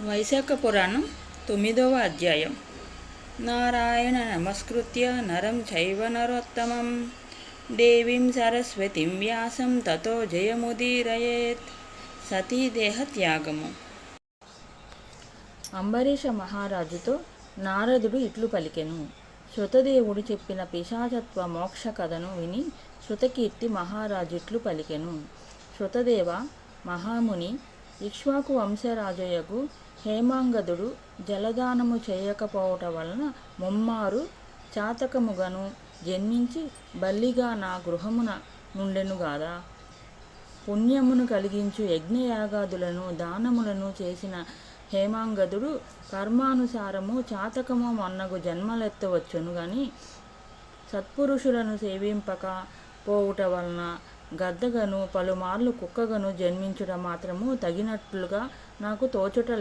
వైశాఖ పురాణం తొమ్మిదవ అధ్యాయం. నారాయణ నమస్కృత్య నరం చైవ నరోత్తమం. దేవీం సరస్వతిం వ్యాసం తతో జయముదీరయేత్. సతీదేహ త్యాగము అంబరీష మహారాజుతో నారదుడు ఇట్లు పలికెను. శృతదేవుడు చెప్పిన పిశాచత్వ మోక్ష కథను విని శృతకీర్తి మహారాజు ఇట్లు పలికెను. శృతదేవ మహాముని ఇక్ష్వాకు వంశరాజయ్యకు హేమాంగదుడు జలదానము చేయకపోవటం వలన ముమ్మారు చాతకముగను జన్మించి బల్లిగా నా గృహమున నుండెను గాదా. పుణ్యమును కలిగించు యజ్ఞయాగాదులను దానములను చేసిన హేమాంగదుడు కర్మానుసారము చాతకము మొన్నగు జన్మలెత్తవచ్చును గాని సత్పురుషులను సేవింపక పోవుట వలన గద్దగను పలుమార్లు కుక్కగను జన్మించుట మాత్రము తగినట్లుగా నాకు తోచుట